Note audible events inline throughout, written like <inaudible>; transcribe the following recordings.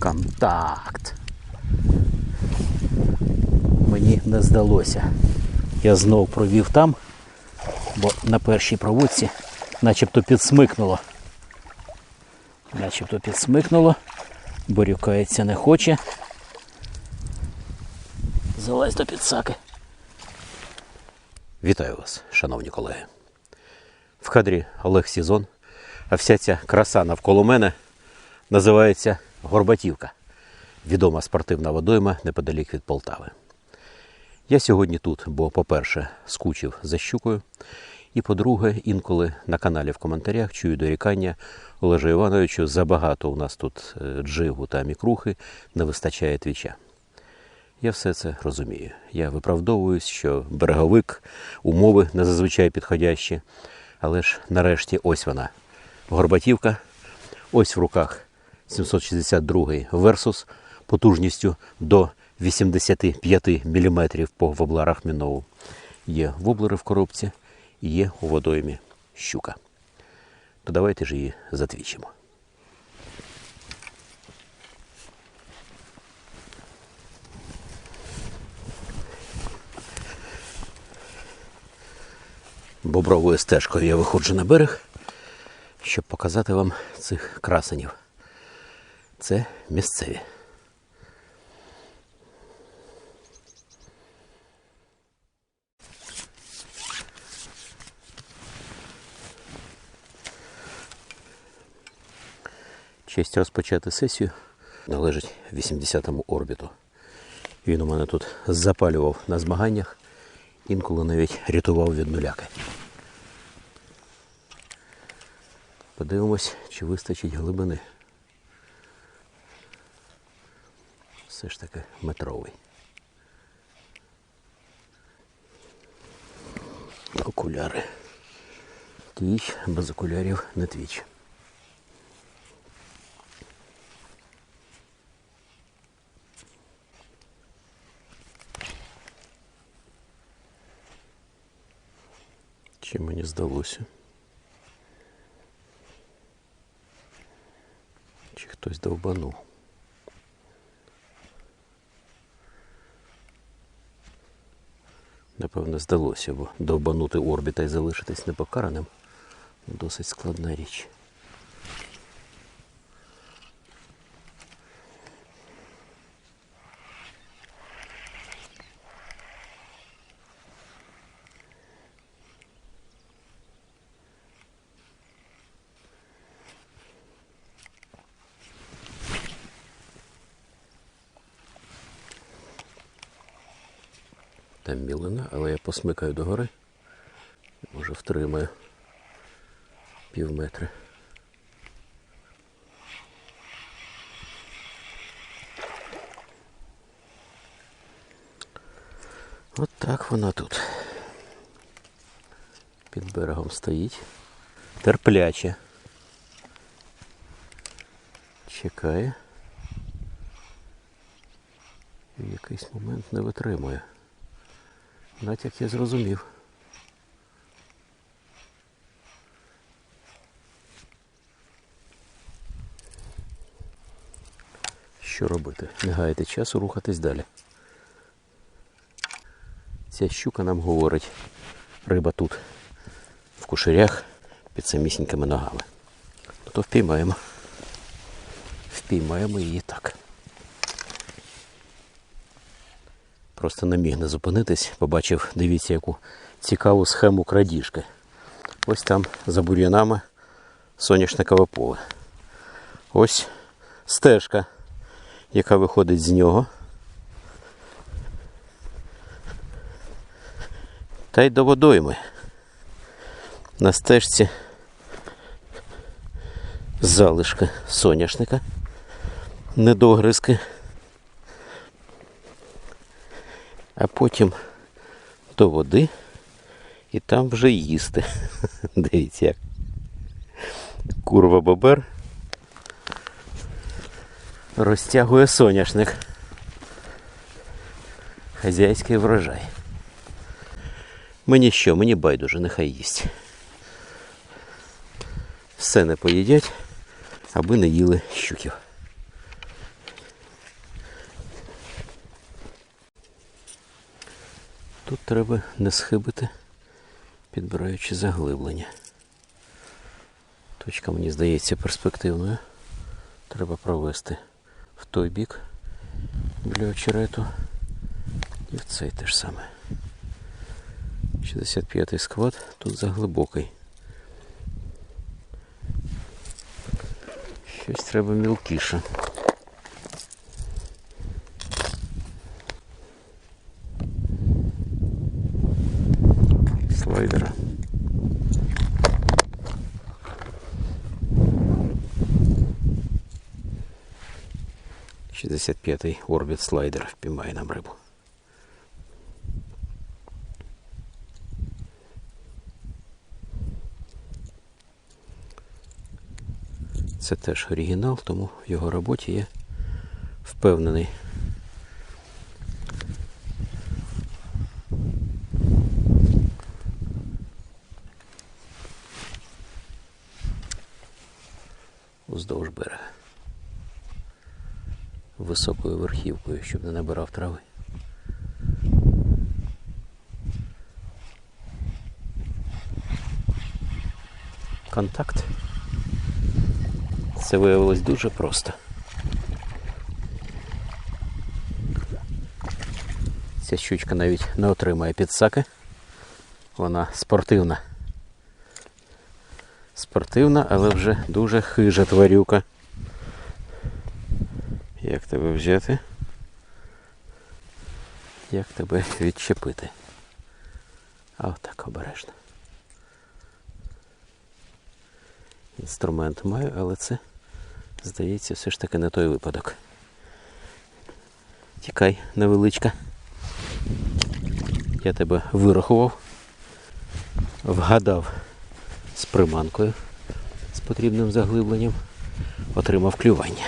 Контакт. Мені не здалося. Я знов провів там, бо на першій проводці начебто підсмикнуло. Начебто підсмикнуло. Борюкається не хоче. Залазь до підсаки. Вітаю вас, шановні колеги. В кадрі Олег Сізон, а вся ця краса навколо мене називається Горбатівка, відома спортивна водойма неподалік від Полтави. Я сьогодні тут, бо, по-перше, скучив за щукою, і по-друге, інколи на каналі в коментарях чую дорікання Олежа Івановичу, забагато у нас тут е, джигу та мікрухи, не вистачає твіча. Я все це розумію. Я виправдовуюсь, що береговик, умови не зазвичай підходящі. Але ж нарешті ось вона. Горбатівка. Ось в руках 762 Версус потужністю до 85 мм по вобларах Міноу. Є воблери в коробці, є у водоймі щука. То давайте ж її затвічимо. Бобровою стежкою я виходжу на берег, щоб показати вам цих красенів. Це місцеві. Честь розпочати сесію належить 80-му орбіту. Він у мене тут запалював на змаганнях, інколи навіть рятував від нуляки. Подивимось, чи вистачить глибини. Все ж таки метровий. Окуляри. Твіч без окулярів не твіч. Чи мені здалося? Чи хтось довбанув? Напевно, здалося, бо довбанути орбіта і залишитись непокараним досить складна річ. Там мілина, але я посмикаю догори. Може втримаю пів метри. От так вона тут. Під берегом стоїть. Терпляче. Чекає. І в якийсь момент не витримує. Натяк я зрозумів. Що робити? Не гаяти часу рухатись далі. Ця щука нам говорить, риба тут, в кушерях, під самісінькими ногами. То впіймаємо. Впіймаємо її так. Просто не міг не зупинитись, побачив, дивіться, яку цікаву схему крадіжки. Ось там за бур'янами соняшникове поле. Ось стежка, яка виходить з нього. Та й до водойми. На стежці залишки соняшника, недогризки. А потім до води і там вже їсти. <laughs> Дивіться як. Курва бобер розтягує соняшник. Хазяйський врожай. Мені що, мені байдуже, нехай їсть. Все не поїдять, аби не їли щуків. Тут треба не схибити, підбираючи заглиблення. Точка, мені здається, перспективною. Треба провести в той бік біля очерету і в цей теж саме. 65-й сквад тут заглибокий. Щось треба мілкіше. Слайдера. Шістдесят п'ятий орбіт слайдер впіймає нам рибу. Це теж оригінал, тому в його роботі я впевнений. Уздовж берега. Високою верхівкою, щоб не набирав трави. Контакт. Це виявилось дуже просто. Ця щучка навіть не отримає підсаки. Вона спортивна. Спортивна, але вже дуже хижа тварюка. Як тебе взяти? Як тебе відчепити? А отак обережно. Інструмент маю, але це, здається, все ж таки не той випадок. Тікай, невеличка. Я тебе вирахував, вгадав з приманкою з потрібним заглибленням, отримав клювання.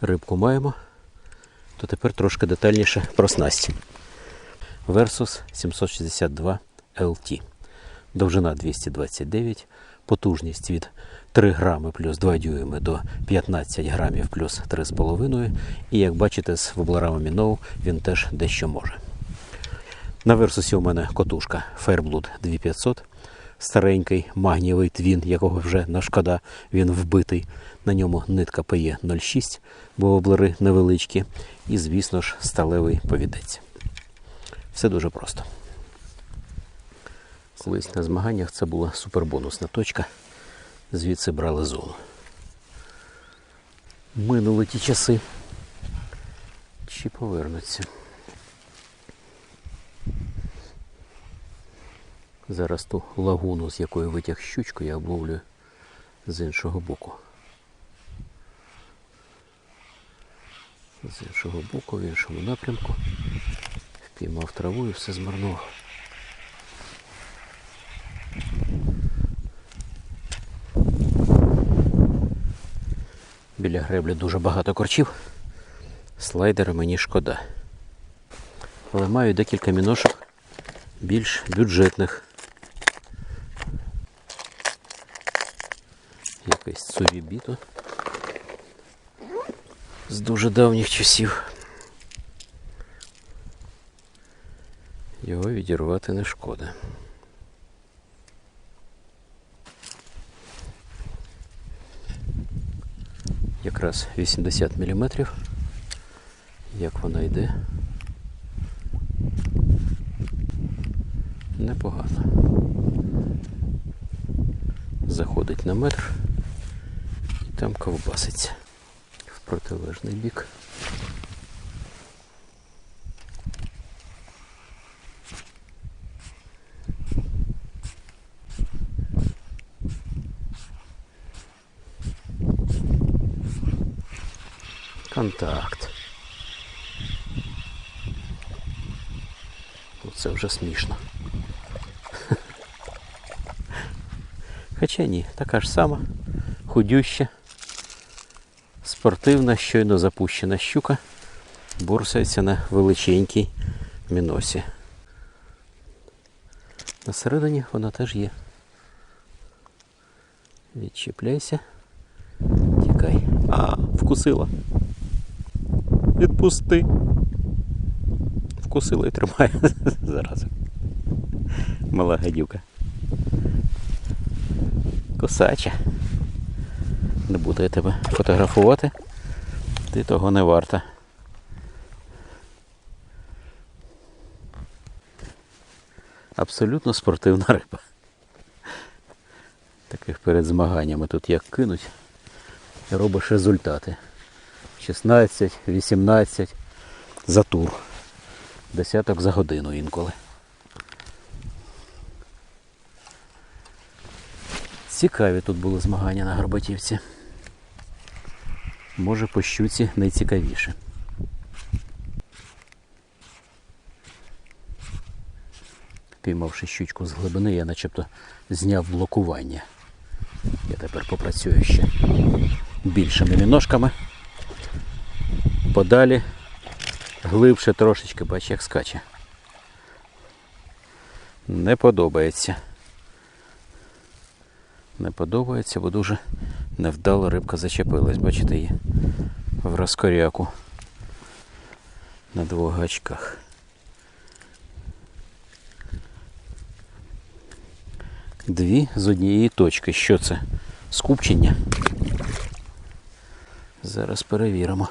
Рибку маємо, то тепер трошки детальніше про снасть. Versus 762 LT. Довжина 229, потужність від 3 грами плюс 2 дюйми до 15 грамів плюс 3,5. І як бачите, з воблерами Міноу він теж дещо може. На версусі у мене котушка Fireblood 2500. Старенький магнієвий твін, якого вже на шкода він вбитий. На ньому нитка PE 06, бо воблери невеличкі. І, звісно ж, сталевий повідець. Все дуже просто. Колись на змаганнях це була супербонусна точка. Звідси брали зону. Минули ті часи. Чи повернуться? Зараз ту лагуну, з якої витяг щучку, я обловлюю з іншого боку. З іншого боку, в іншому напрямку. Впіймав траву і все змарнував. Біля греблі дуже багато корчів. Слайдера мені шкода. Але маю декілька міношок більш бюджетних. Якийсь цурібіто з дуже давніх часів. Його відірвати не шкода. Якраз 80 мм. Як вона йде? Непогано. Заходить на метр і там ковбаситься в протилежний бік. Контакт. Ну, Це вже смішно. <laughs> Хоча ні, така ж сама, худюща, спортивна, щойно запущена щука, борсається на величенькій міносі. На середині вона теж є. Відчіпляйся. Тікай. А, вкусила. Відпусти. Вкусила і тримає <laughs> зараз. Мала гадюка. Косача. Не буду я тебе фотографувати. Ти того не варта. Абсолютно спортивна риба. Таких перед змаганнями тут як кинуть, робиш результати. 16, 18 за тур. Десяток за годину інколи. Цікаві тут були змагання на Горбатівці. Може по щуці найцікавіше. Піймавши щучку з глибини, я начебто зняв блокування. Я тепер попрацюю ще більшими міножками. Подалі, глибше трошечки, бач, як скаче. Не подобається. Не подобається, бо дуже невдало рибка зачепилась, бачите її в розкоряку на двох гачках. Дві з однієї точки. Що це? Скупчення. Зараз перевіримо.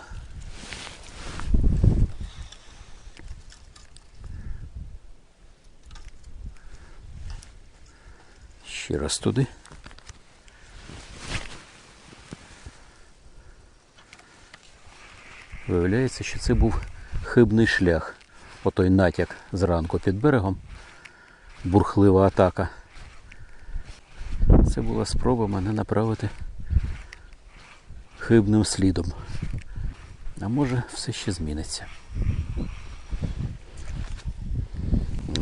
Ще раз туди. Виявляється, що це був хибний шлях. Отой натяк зранку під берегом. Бурхлива атака. Це була спроба мене направити хибним слідом. А може все ще зміниться.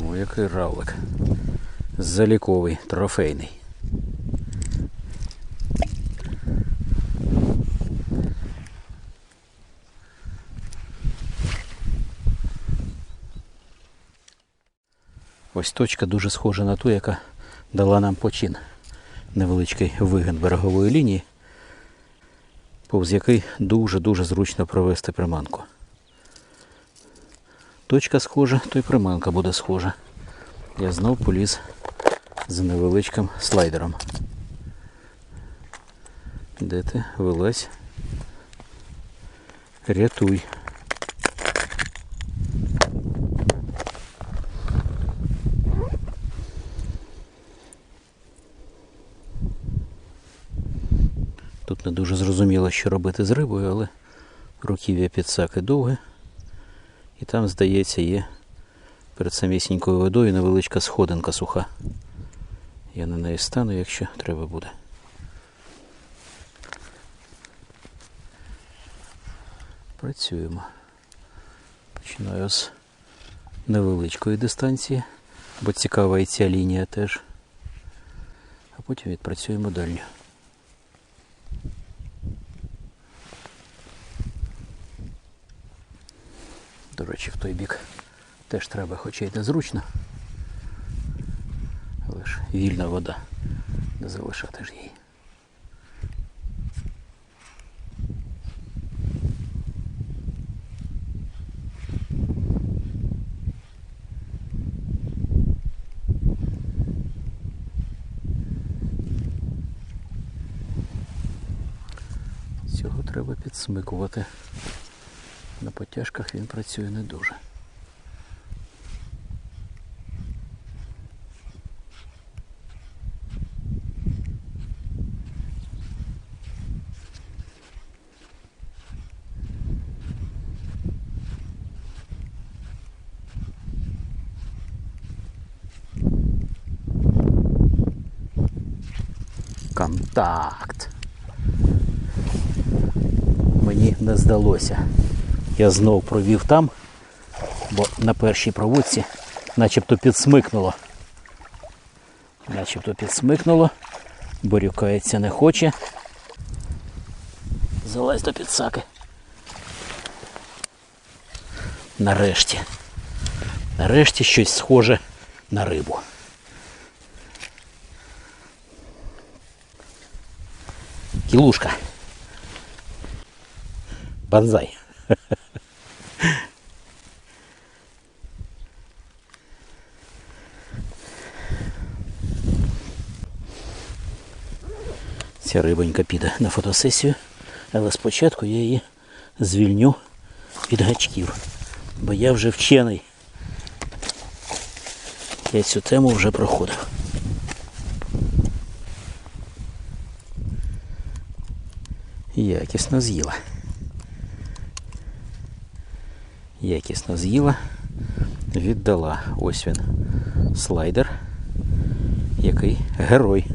О, який равлик. Заліковий, трофейний. Ось точка дуже схожа на ту, яка дала нам почин. Невеличкий вигин берегової лінії, повз який дуже-дуже зручно провести приманку. Точка схожа, то й приманка буде схожа. Я знов поліз з невеличким слайдером. Де ти вилазь? Рятуй. Тут не дуже зрозуміло, що робити з рибою, але руків'я підсаки довге. І там, здається, є перед самісінькою водою невеличка сходинка суха. Я на неї стану, якщо треба буде. Працюємо. Починаю з невеличкої дистанції, бо цікава і ця лінія теж. А потім відпрацюємо дальню. До речі, в той бік теж треба, хоча й незручно. Ж вільна вода. Не залишати ж її. Цього треба підсмикувати. На потяжках він працює не дуже. Контакт. Мені не здалося. Я знов провів там, бо на першій проводці начебто підсмикнуло. Начебто підсмикнуло, борюкається не хоче. Залазь до підсаки. Нарешті. Нарешті щось схоже на рибу. Безділушка. Банзай. Ця рибонька піде на фотосесію, але спочатку я її звільню від гачків, бо я вже вчений. Я цю тему вже проходив. Якісно з'їла. Якісно з'їла. Віддала. Ось він. Слайдер. Який герой.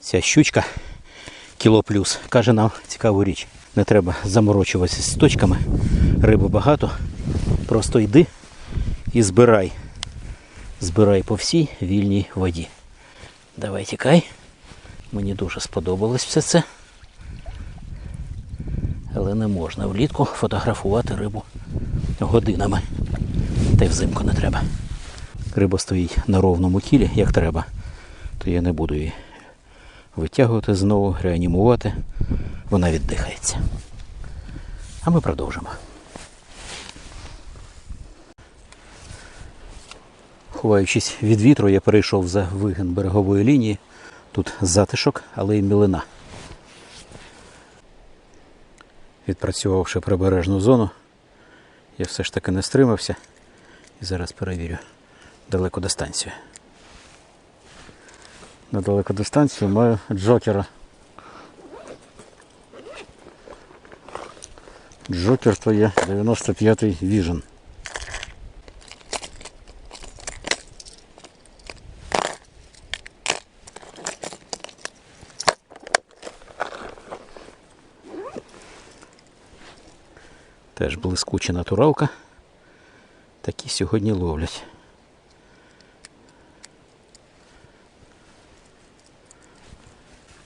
Ця щучка кіло плюс каже нам цікаву річ. Не треба заморочуватися з точками. Риби багато. Просто йди і збирай. Збирай по всій вільній воді. Давай тікай. Мені дуже сподобалось все це. Але не можна влітку фотографувати рибу годинами. Та й взимку не треба. Риба стоїть на ровному кілі, як треба, то я не буду її витягувати знову, реанімувати. Вона віддихається. А ми продовжимо. Ховаючись від вітру, я перейшов за вигин берегової лінії. Тут затишок, але й мілина. Відпрацювавши прибережну зону, я все ж таки не стримався і зараз перевірю далеку дистанцію. На далеку дистанцію маю джокера. Джокер то є 95-й Vision. Теж блискуча натуралка. Такі сьогодні ловлять.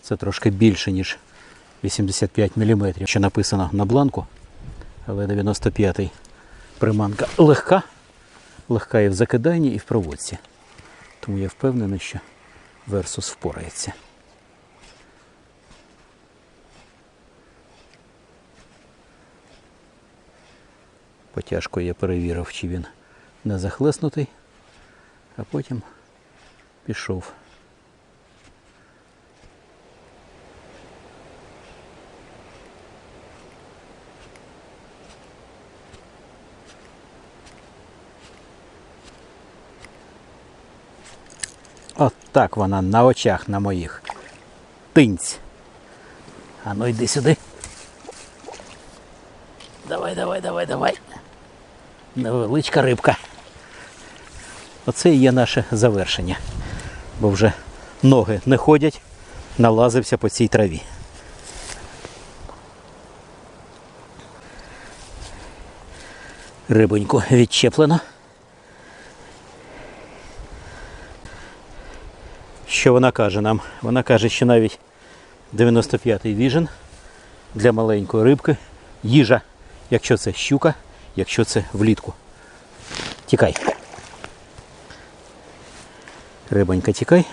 Це трошки більше, ніж 85 мм, що написано на бланку. Але 95-й приманка легка. Легка і в закиданні, і в проводці. Тому я впевнений, що Версус впорається. Потяжко я перевірив, чи він не захлеснутий, а потім пішов. От так вона на очах на моїх. Тинць. А ну йди сюди. Давай, давай, давай, давай. Невеличка рибка. Оце і є наше завершення. Бо вже ноги не ходять, налазився по цій траві. Рибоньку відчеплено. Що вона каже нам? Вона каже, що навіть 95-й віжен для маленької рибки їжа, якщо це щука, якщо це влітку. Тікай. Рибонька, тікай.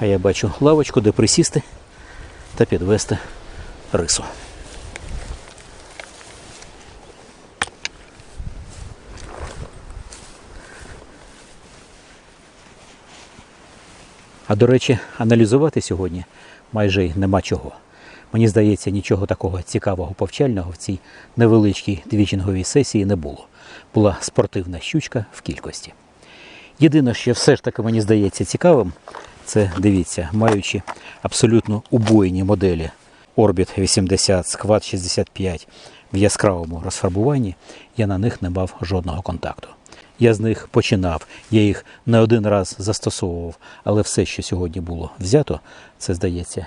А я бачу лавочку, де присісти та підвести рису. А до речі, аналізувати сьогодні майже й нема чого. Мені здається, нічого такого цікавого повчального в цій невеличкій двічинговій сесії не було. Була спортивна щучка в кількості. Єдине, що все ж таки мені здається цікавим, це дивіться, маючи абсолютно убойні моделі Orbit 80, Squad 65 в яскравому розфарбуванні, я на них не мав жодного контакту. Я з них починав, я їх не один раз застосовував, але все, що сьогодні було взято, це здається,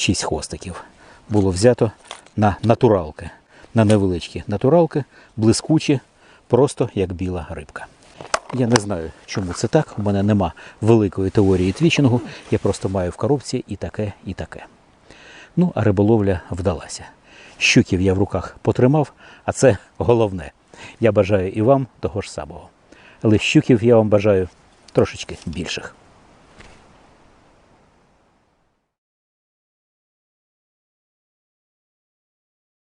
шість хвостиків. Було взято на натуралки, на невеличкі натуралки, блискучі, просто як біла рибка. Я не знаю, чому це так. У мене нема великої теорії твічингу. Я просто маю в коробці і таке, і таке. Ну, а риболовля вдалася. Щуків я в руках потримав, а це головне. Я бажаю і вам того ж самого. Але щуків я вам бажаю трошечки більших.